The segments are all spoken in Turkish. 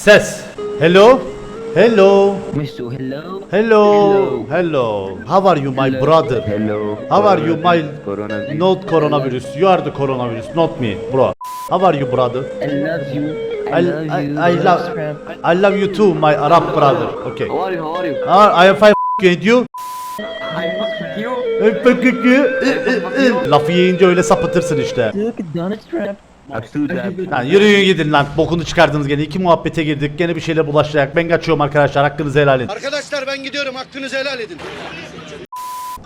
Ses. Hello. Hello. Mr. Hello. Hello. Hello. How are you my brother? Hello. How are you my Coronavirus. not coronavirus? You are the coronavirus, not me, bro. How are you brother? I love you. I, I, love I, love I love you too my Arab brother. Okay. How are you? How are you? Ah, I am fine and you? I fuck you. Lafı yiyince öyle sapıtırsın işte. Look Donald Trump. Lan yürüyün gidin lan. Bokunu çıkardınız gene. İki muhabbete girdik. Gene bir şeyle bulaşacak. Ben kaçıyorum arkadaşlar. Hakkınızı helal edin. Arkadaşlar ben gidiyorum hakkınızı helal edin.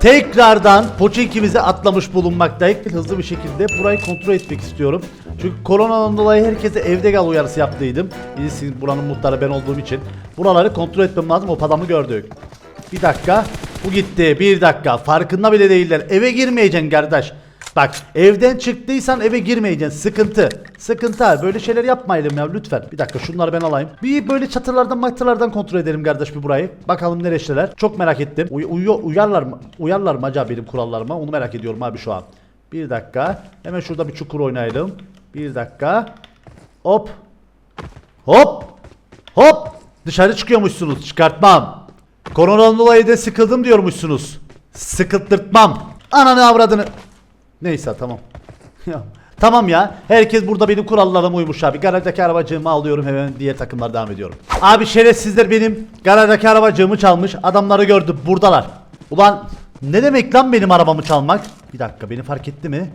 Tekrardan Pochinki'mize atlamış bulunmaktayız. Hızlı bir şekilde burayı kontrol etmek istiyorum. Çünkü koronadan dolayı herkese evde kal uyarısı yaptıydım. Bilirsiniz buranın muhtarı ben olduğum için. Buraları kontrol etmem lazım. O adamı gördük. Bir dakika. Bu gitti. Bir dakika. Farkında bile değiller. Eve girmeyeceksin kardeş. Bak evden çıktıysan eve girmeyeceksin. Sıkıntı. Sıkıntı abi. Böyle şeyler yapmayalım ya lütfen. Bir dakika şunları ben alayım. Bir böyle çatırlardan maktılardan kontrol edelim kardeş bir burayı. Bakalım nereşteler. Çok merak ettim. Uy uyu- uyarlar mı? Uyarlar mı acaba benim kurallarıma? Onu merak ediyorum abi şu an. Bir dakika. Hemen şurada bir çukur oynayalım. Bir dakika. Hop. Hop. Hop. Dışarı çıkıyormuşsunuz. Çıkartmam. Koronadan dolayı da sıkıldım diyormuşsunuz. Sıkıltırtmam. Ananı avradını. Neyse tamam. Tamam ya. Herkes burada benim kurallarıma uymuş abi. Garajdaki arabacığımı alıyorum hemen diğer takımlar devam ediyorum. Abi şerefsizler benim garajdaki arabacığımı çalmış. Adamları gördüm. Buradalar. Ulan ne demek lan benim arabamı çalmak? Bir dakika beni fark etti mi?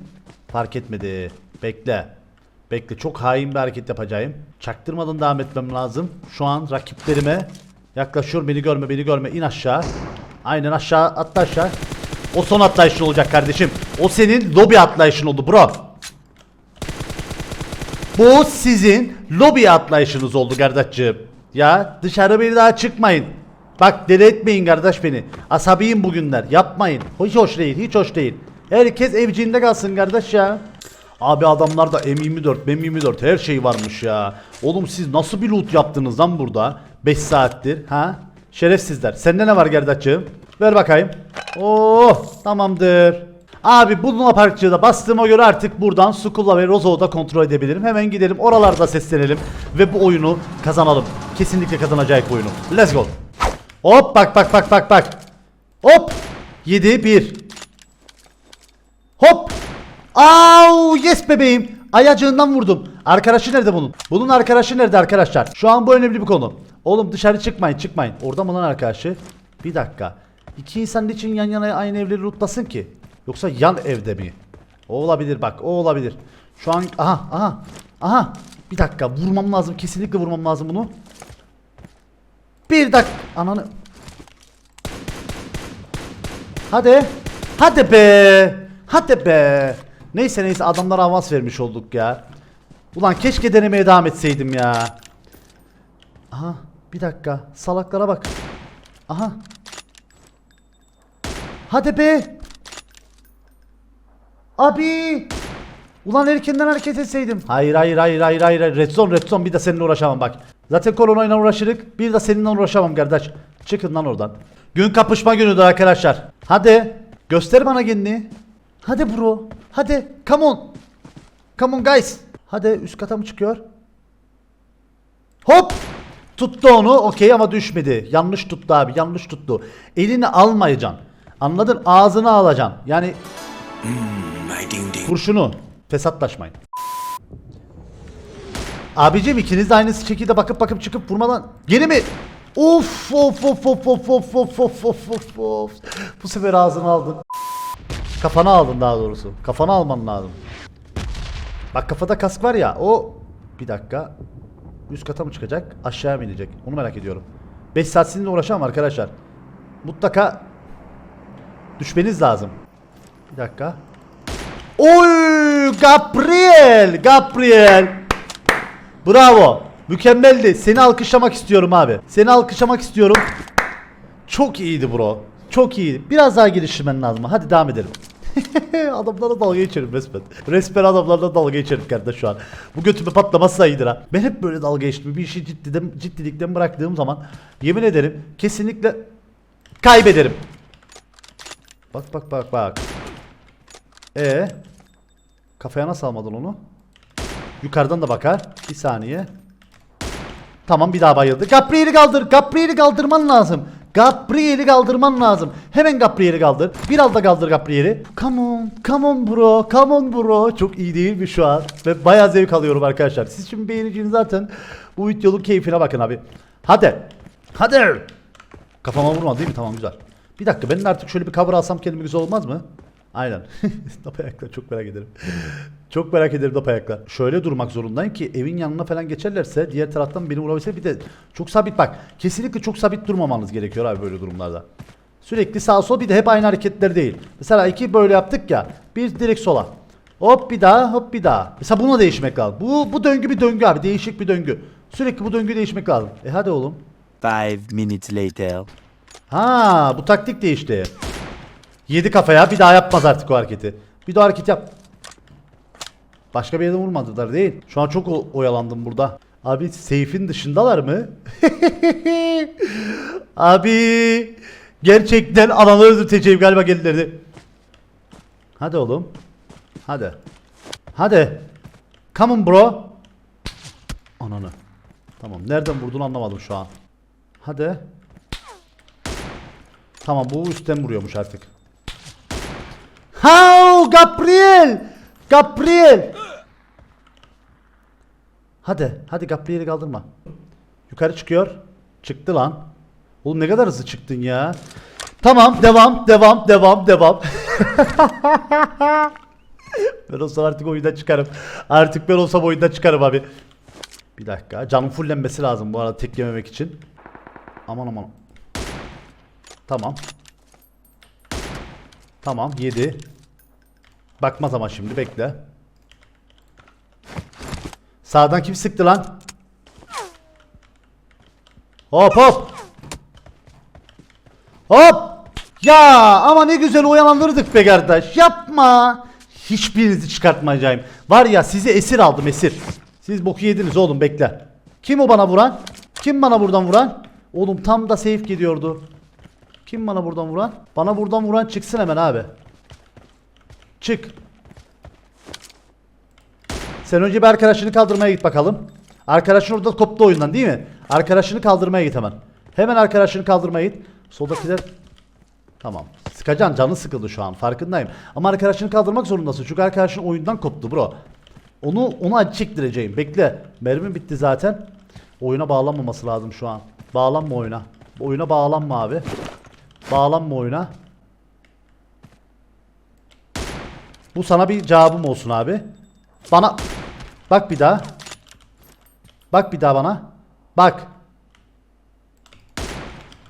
Fark etmedi. Bekle. Bekle çok hain bir hareket yapacağım. Çaktırmadan devam etmem lazım. Şu an rakiplerime yaklaşıyorum. Beni görme beni görme. İn aşağı. Aynen aşağı atla aşağı. O son atlayışın olacak kardeşim. O senin lobi atlayışın oldu bro. Bu sizin lobi atlayışınız oldu kardeşciğim. Ya dışarı bir daha çıkmayın. Bak deli etmeyin kardeş beni. Asabiyim bugünler. Yapmayın. Hiç hoş değil. Hiç hoş değil. Herkes evciğinde kalsın kardeş ya. Abi adamlarda M24, M24 her şey varmış ya. Oğlum siz nasıl bir loot yaptınız lan burada? 5 saattir ha? Şerefsizler. Sende ne var kardeşciğim? Ver bakayım. Oh tamamdır. Abi bu Luna Parkçı'da da bastığıma göre artık buradan Skull'la ve Rozo'u da kontrol edebilirim. Hemen gidelim oralarda seslenelim ve bu oyunu kazanalım. Kesinlikle kazanacak bu oyunu. Let's go. Hop bak bak bak bak bak. Hop. 7 1. Hop. Au yes bebeğim. Ayacığından vurdum. Arkadaşı nerede bunun? Bunun arkadaşı nerede arkadaşlar? Şu an bu önemli bir konu. Oğlum dışarı çıkmayın çıkmayın. Orada mı lan arkadaşı? Bir dakika. İki insan niçin yan yana aynı evleri lootlasın ki? Yoksa yan evde mi? O olabilir bak o olabilir. Şu an aha aha aha. Bir dakika vurmam lazım kesinlikle vurmam lazım bunu. Bir dakika ananı. Hadi. Hadi be. Hadi be. Neyse neyse adamlara avans vermiş olduk ya. Ulan keşke denemeye devam etseydim ya. Aha bir dakika salaklara bak. Aha. Hadi be. Abi. Ulan erkenden hareket etseydim. Hayır hayır hayır hayır hayır. hayır. Red zone red zone bir de seninle uğraşamam bak. Zaten koronayla uğraşırık. Bir de seninle uğraşamam kardeş. Çıkın lan oradan. Gün kapışma günüdür arkadaşlar. Hadi. Göster bana kendini. Hadi bro. Hadi. Come on. Come on guys. Hadi üst kata mı çıkıyor? Hop. Tuttu onu. Okey ama düşmedi. Yanlış tuttu abi. Yanlış tuttu. Elini almayacaksın. Anladın? Ağzını alacaksın. Yani Kurşunu. Fesatlaşmayın. Abicim ikiniz de aynı şekilde bakıp bakıp çıkıp vurmadan. Geri mi? Of of of of of of of of of of of. Bu sefer ağzını aldın. Kafana aldın daha doğrusu. Kafana alman lazım. Bak kafada kask var ya o bir dakika. Üst kata mı çıkacak? Aşağıya mı inecek? Onu merak ediyorum. 5 saat sizinle uğraşamam arkadaşlar. Mutlaka düşmeniz lazım. Bir dakika. Oy! Gabriel! Gabriel! Bravo! Mükemmeldi. Seni alkışlamak istiyorum abi. Seni alkışlamak istiyorum. Çok iyiydi bro. Çok iyiydi. Biraz daha geliştirmen lazım. Hadi devam edelim. Adamlarla dalga geçerim resmen. Resmen adamlarla dalga geçerim kardeş şu an. Bu götümü patlaması iyidir ha. Ben hep böyle dalga geçtim. Bir işi ciddiden, ciddilikten bıraktığım zaman Yemin ederim kesinlikle Kaybederim Bak bak bak bak e Kafaya nasıl almadın onu? Yukarıdan da bakar. Bir saniye. Tamam bir daha bayıldı. Gabriel'i kaldır. Gabriel'i kaldırman lazım. Gabriel'i kaldırman lazım. Hemen Gabriel'i kaldır. Biraz da kaldır Gabriel'i. Come on. Come on bro. Come on bro. Çok iyi değil mi şu an? Ve bayağı zevk alıyorum arkadaşlar. Siz şimdi beğeneceğiniz zaten bu videonun keyfine bakın abi. Hadi. Hadi. Kafama vurma değil mi? Tamam güzel. Bir dakika ben artık şöyle bir cover alsam kendime güzel olmaz mı? Aynen. Dap ayaklar çok merak ederim. çok merak ederim dap ayaklar. Şöyle durmak zorundayım ki evin yanına falan geçerlerse diğer taraftan beni vurabilse bir de çok sabit bak. Kesinlikle çok sabit durmamanız gerekiyor abi böyle durumlarda. Sürekli sağ sol bir de hep aynı hareketler değil. Mesela iki böyle yaptık ya. Bir direkt sola. Hop bir daha hop bir daha. Mesela buna değişmek lazım. Bu, bu döngü bir döngü abi. Değişik bir döngü. Sürekli bu döngü değişmek lazım. E hadi oğlum. Five minutes later. Ha bu taktik değişti. Yedi kafaya bir daha yapmaz artık o hareketi. Bir daha hareket yap. Başka bir yerden vurmadılar değil. Şu an çok oyalandım burada. Abi seyfin dışındalar mı? Abi gerçekten ananı öldürteceğim galiba kendilerini. Hadi oğlum. Hadi. Hadi. Come on bro. Ananı. Tamam nereden vurduğunu anlamadım şu an. Hadi. Tamam bu üstten vuruyormuş artık. Ha Gabriel! Gabriel! Hadi, hadi Gabriel'i kaldırma. Yukarı çıkıyor. Çıktı lan. Oğlum ne kadar hızlı çıktın ya. Tamam, devam, devam, devam, devam. ben olsam artık oyundan çıkarım. Artık ben olsam oyundan çıkarım abi. Bir dakika. Canım fullenmesi lazım bu arada tek yememek için. Aman aman. Tamam. Tamam 7. Bakmaz ama şimdi bekle. Sağdan kim sıktı lan? Hop hop. Hop. Ya ama ne güzel oyalandırdık be kardeş. Yapma. Hiçbirinizi çıkartmayacağım. Var ya sizi esir aldım esir. Siz boku yediniz oğlum bekle. Kim o bana vuran? Kim bana buradan vuran? Oğlum tam da safe gidiyordu. Kim bana buradan vuran? Bana buradan vuran çıksın hemen abi. Çık. Sen önce bir arkadaşını kaldırmaya git bakalım. Arkadaşın orada koptu oyundan değil mi? Arkadaşını kaldırmaya git hemen. Hemen arkadaşını kaldırmaya git. Soldakiler Tamam. Sıkacan canı sıkıldı şu an farkındayım. Ama arkadaşını kaldırmak zorundasın. Çünkü arkadaşın oyundan koptu bro. Onu onu acı çektireceğim. Bekle. Mermim bitti zaten. Oyuna bağlanmaması lazım şu an. Bağlanma oyuna. Oyuna bağlanma abi. Bağlanma oyuna. Bu sana bir cevabım olsun abi. Bana bak bir daha. Bak bir daha bana. Bak.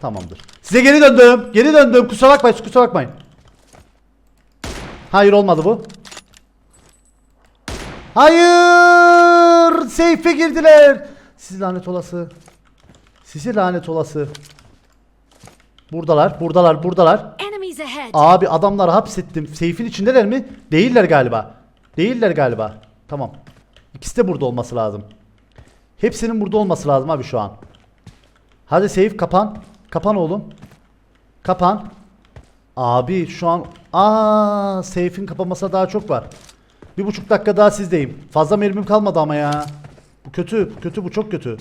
Tamamdır. Size geri döndüm. Geri döndüm. Kusura bakmayın. Kusura bakmayın. Hayır olmadı bu. Hayır. Seyfe girdiler. Siz lanet olası. Sizi lanet olası. Buradalar. Buradalar. Buradalar. Abi adamları hapsettim. Seyfin içindeler mi? Değiller galiba. Değiller galiba. Tamam. İkisi de burada olması lazım. Hepsinin burada olması lazım abi şu an. Hadi seyf kapan. Kapan oğlum. Kapan. Abi şu an aa seyfin kapanmasına daha çok var. Bir buçuk dakika daha sizdeyim. Fazla mermim kalmadı ama ya. Bu kötü. Bu kötü bu çok kötü.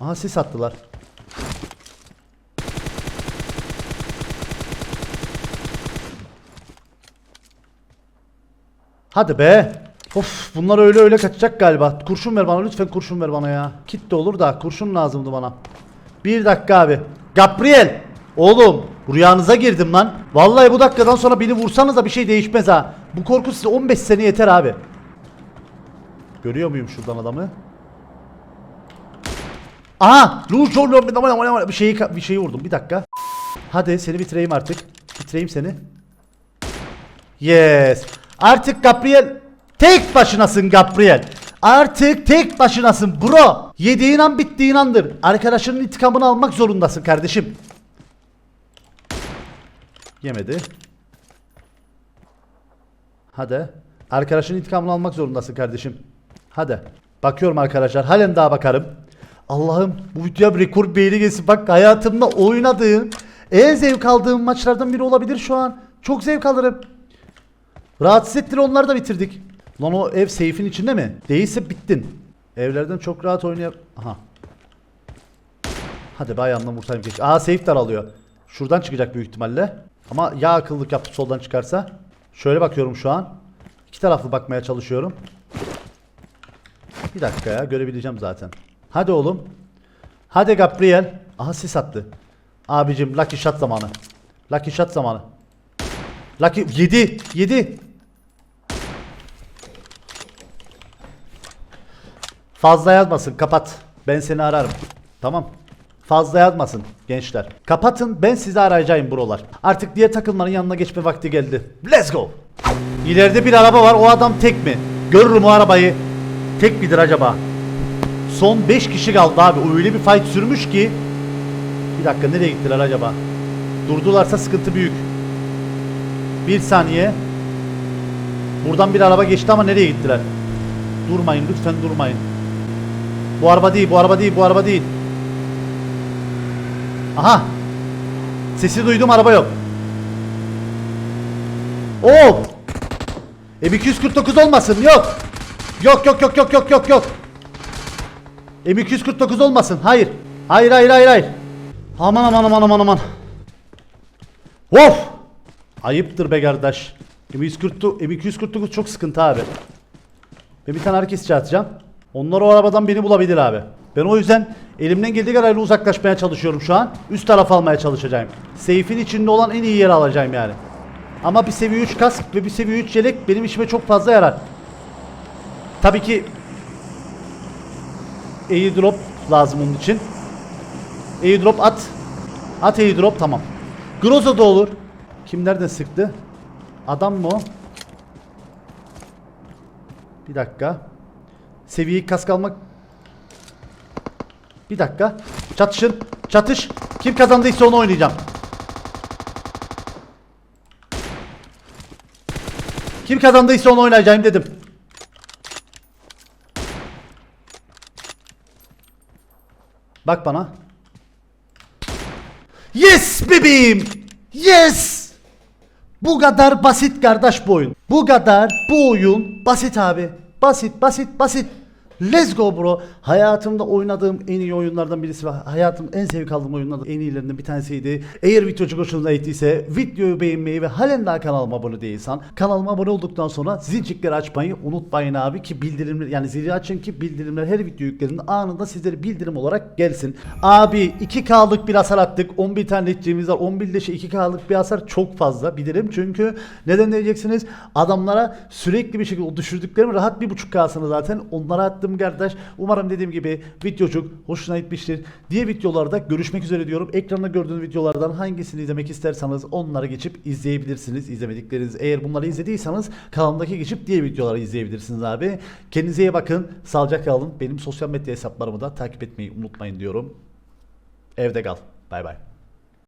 Aha sis attılar. Hadi be. Of bunlar öyle öyle kaçacak galiba. Kurşun ver bana lütfen kurşun ver bana ya. Kit de olur da kurşun lazımdı bana. Bir dakika abi. Gabriel. Oğlum rüyanıza girdim lan. Vallahi bu dakikadan sonra beni vursanız da bir şey değişmez ha. Bu korku size 15 sene yeter abi. Görüyor muyum şuradan adamı? Aha! Bir şeyi bir şeyi vurdum. Bir dakika. Hadi seni bitireyim artık. Bitireyim seni. Yes. Artık Gabriel tek başınasın Gabriel. Artık tek başınasın bro. Yediğin an bittiğin andır. Arkadaşının intikamını almak zorundasın kardeşim. Yemedi. Hadi. Arkadaşının intikamını almak zorundasın kardeşim. Hadi. Bakıyorum arkadaşlar. Halen daha bakarım. Allah'ım bu videoya bir rekor beğeni gelsin. Bak hayatımda oynadığım en zevk aldığım maçlardan biri olabilir şu an. Çok zevk alırım. Rahatsız ettir onları da bitirdik. Lan o ev seyfin içinde mi? Değilse bittin. Evlerden çok rahat oynayab... Aha Hadi be ayağından vursayım keşke. Aa safe daralıyor. Şuradan çıkacak büyük ihtimalle. Ama ya akıllık yapıp soldan çıkarsa. Şöyle bakıyorum şu an. İki taraflı bakmaya çalışıyorum. Bir dakika ya görebileceğim zaten. Hadi oğlum. Hadi Gabriel. Aha sis attı. Abicim lucky shot zamanı. Lucky shot zamanı. Lucky 7 7 Fazla yazmasın kapat. Ben seni ararım. Tamam. Fazla yazmasın gençler. Kapatın ben sizi arayacağım buralar. Artık diğer takılmanın yanına geçme vakti geldi. Let's go. İleride bir araba var o adam tek mi? Görürüm o arabayı. Tek midir acaba? Son 5 kişi kaldı abi. Öyle bir fight sürmüş ki. Bir dakika nereye gittiler acaba? Durdularsa sıkıntı büyük. Bir saniye. Buradan bir araba geçti ama nereye gittiler? Durmayın lütfen durmayın. Bu araba değil, bu araba değil, bu araba değil. Aha. Sesi duydum, araba yok. Oo! M249 olmasın, yok. Yok, yok, yok, yok, yok, yok, yok. M249 olmasın, hayır. Hayır, hayır, hayır, hayır. Aman aman aman aman aman. Of! Ayıptır be kardeş. M249, M249 çok sıkıntı abi. Ben bir tane herkes atacağım. Onlar o arabadan beni bulabilir abi. Ben o yüzden elimden geldiği kadarıyla uzaklaşmaya çalışıyorum şu an. Üst taraf almaya çalışacağım. Seyfin içinde olan en iyi yeri alacağım yani. Ama bir seviye 3 kask ve bir seviye 3 yelek benim işime çok fazla yarar. Tabii ki airdrop lazım onun için. Airdrop at. At airdrop tamam. Groza da olur. Kim nereden sıktı? Adam mı o? Bir dakika. Seviyeyi kask almak. Bir dakika. Çatışın. Çatış. Kim kazandıysa onu oynayacağım. Kim kazandıysa onu oynayacağım dedim. Bak bana. Yes bebeğim. Yes. Bu kadar basit kardeş bu oyun. Bu kadar bu oyun basit abi. Basit basit basit. Let's go bro. Hayatımda oynadığım en iyi oyunlardan birisi ve hayatım en zevk aldığım oyunlardan en iyilerinden bir tanesiydi. Eğer video çok hoşunuza gittiyse videoyu beğenmeyi ve halen daha kanalıma abone değilsen kanalıma abone olduktan sonra zilcikleri açmayı unutmayın abi ki bildirimler yani zili açın ki bildirimler her video yüklerinde anında sizlere bildirim olarak gelsin. Abi 2K'lık bir hasar attık. 11 tane litçimiz var. 11 leşe 2K'lık bir hasar çok fazla bilirim. Çünkü neden diyeceksiniz? Adamlara sürekli bir şekilde düşürdüklerim rahat bir buçuk K'sını zaten onlara attım kardeş. Umarım dediğim gibi videocuk hoşuna gitmiştir. Diğer videolarda görüşmek üzere diyorum. Ekranda gördüğünüz videolardan hangisini izlemek isterseniz onları geçip izleyebilirsiniz. İzlemedikleriniz eğer bunları izlediyseniz kanalımdaki geçip diğer videoları izleyebilirsiniz abi. Kendinize iyi bakın. Sağlıcakla kalın. Benim sosyal medya hesaplarımı da takip etmeyi unutmayın diyorum. Evde kal. Bay bay.